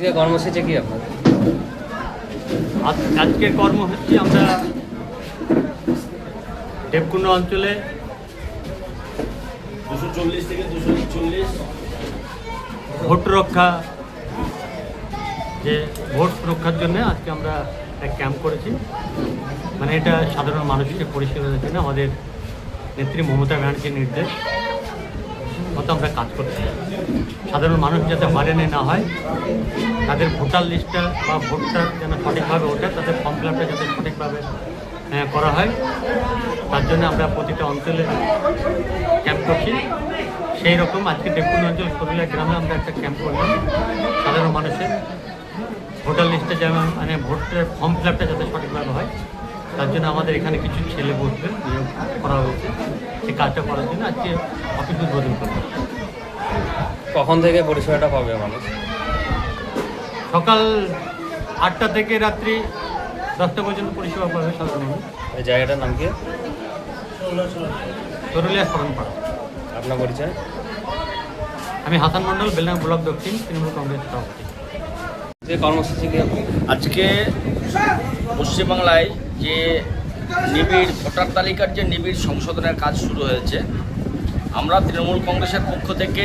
আজকে কর্মসূচি কি আপনার আজ- আজকের কর্মসূচি আমরা দেবকুণ্ড অঞ্চলে দুশো চল্লিশ থেকে দুশো একচল্লিশ ভোট রক্ষা, যে ভোট রক্ষার জন্য আজকে আমরা এক ক্যাম্প করেছি। মানে এটা সাধারণ মানুষকে পরিষেবা দেওয়ার জন্য আমাদের নেত্রী মমতা ব্যানার্জির নির্দেশ। মতো আমরা কাজ করছি। সাধারণ মানুষ যাতে হয়রানি না হয়, তাদের ভোটার লিস্টটা বা ভোটটা যেন সঠিকভাবে ওঠে, তাদের ফর্ম ফিল আপটা যাতে সঠিকভাবে করা হয়, তার জন্য আমরা প্রতিটা অঞ্চলে ক্যাম্প করছি। সেই রকম আজকে দেবকুণ্ড অঞ্চল সরুলিয়া গ্রামে আমরা একটা ক্যাম্প করলাম, সাধারণ মানুষের। ভোটার লিস্টে যেমন মানে ভোটের ফর্ম ফিল আপটা যাতে সঠিকভাবে হয়, তার জন্য আমাদের এখানে কিছু ছেলে বসবে, নিয়োগ করা হয়েছে। সেই কাজটা করার জন্য আজকে অফিস উদ্বোধন করলাম। কখন থেকে পরিষেবাটা পাবে মানুষ? সকাল আটটা থেকে রাত্রি দশটা পর্যন্ত পরিষেবা পাবে সাধারণ মানুষ। এই জায়গাটার নাম কি? সরুলিয়া স্মরণপাড়া আপনার পরিচয়? আমি হাসান মণ্ডল বেলডাং ব্লক দক্ষিণ তৃণমূল কংগ্রেস সভাপতি। কর্মসূচি আজকে পশ্চিমবাংলায় যে নিবিড় ভোটার তালিকার যে নিবিড় সংশোধনের কাজ শুরু হয়েছে, আমরা তৃণমূল কংগ্রেসের পক্ষ থেকে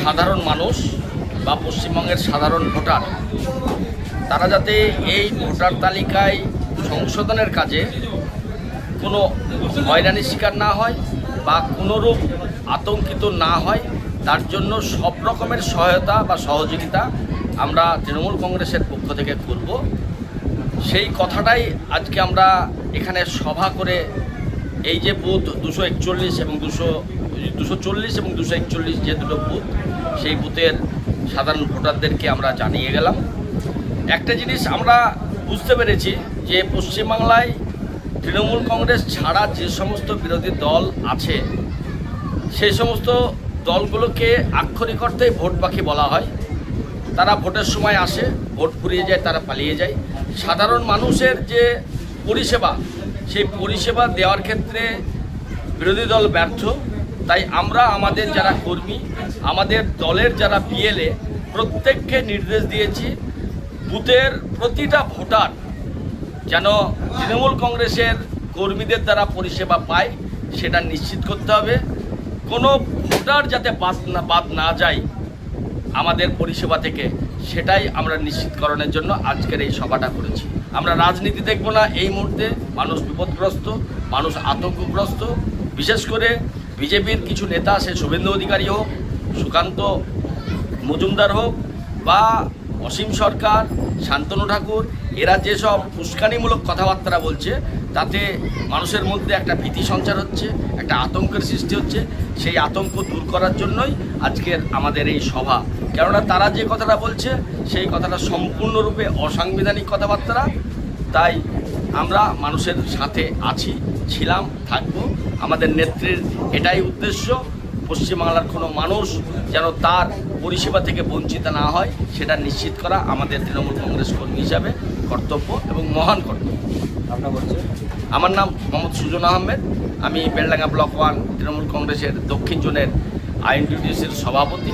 সাধারণ মানুষ বা পশ্চিমবঙ্গের সাধারণ ভোটার, তারা যাতে এই ভোটার তালিকায় সংশোধনের কাজে কোনো হয়রানির শিকার না হয় বা কোনোরূপ আতঙ্কিত না হয়, তার জন্য সব রকমের সহায়তা বা সহযোগিতা আমরা তৃণমূল কংগ্রেসের পক্ষ থেকে করব। সেই কথাটাই আজকে আমরা এখানে সভা করে এই যে বুথ দুশো একচল্লিশ এবং দুশো দুশো চল্লিশ এবং দুশো একচল্লিশ যে দুটো বুথ, সেই বুথের সাধারণ ভোটারদেরকে আমরা জানিয়ে গেলাম। একটা জিনিস আমরা বুঝতে পেরেছি যে পশ্চিমবাংলায় তৃণমূল কংগ্রেস ছাড়া যে সমস্ত বিরোধী দল আছে, সেই সমস্ত দলগুলোকে আক্ষরিক অর্থেই ভোট বাকি বলা হয়। তারা ভোটের সময় আসে, ভোট ফুরিয়ে যায়, তারা পালিয়ে যায়। সাধারণ মানুষের যে পরিষেবা, সেই পরিষেবা দেওয়ার ক্ষেত্রে বিরোধী দল ব্যর্থ। তাই আমরা, আমাদের যারা কর্মী, আমাদের দলের যারা বিএলএ প্রত্যেককে নির্দেশ দিয়েছি, বুথের প্রতিটা ভোটার যেন তৃণমূল কংগ্রেসের কর্মীদের দ্বারা পরিষেবা পায়, সেটা নিশ্চিত করতে হবে। কোনো ভোটার যাতে বাদ না বাদ না যায় আমাদের পরিষেবা থেকে সেটাই আমরা নিশ্চিতকরণের জন্য আজকের এই সভাটা করেছি। আমরা রাজনীতি দেখব না এই মুহূর্তে। মানুষ বিপদগ্রস্ত, মানুষ আতঙ্কগ্রস্ত। বিশেষ করে বিজেপির কিছু নেতা, সে শুভেন্দু অধিকারী হোক, সুকান্ত মজুমদার হোক, বা অসীম সরকার, শান্তনু ঠাকুর, এরা যেসব উস্কানিমূলক কথাবার্তা বলছে, তাতে মানুষের মধ্যে একটা ভীতি সঞ্চার হচ্ছে, একটা আতঙ্কের সৃষ্টি হচ্ছে। সেই আতঙ্ক দূর করার জন্যই আজকের আমাদের এই সভা। কেননা তারা যে কথাটা বলছে, সেই কথাটা সম্পূর্ণরূপে অসাংবিধানিক কথাবার্তা তাই আমরা মানুষের সাথে আছি, ছিলাম, থাকব। আমাদের নেত্রীর এটাই উদ্দেশ্য। পশ্চিমবাংলার কোনো মানুষ যেন তার পরিষেবা থেকে বঞ্চিত না হয় সেটা নিশ্চিত করা আমাদের তৃণমূল কংগ্রেস কর্মী হিসাবে কর্তব্য এবং মহান কর্তব্য। আমার নাম মোহাম্মদ সুজন আহমেদ। আমি বেলডাঙ্গা ব্লক ওয়ান তৃণমূল কংগ্রেসের দক্ষিণ জোনের আইএনডিডিসির সভাপতি।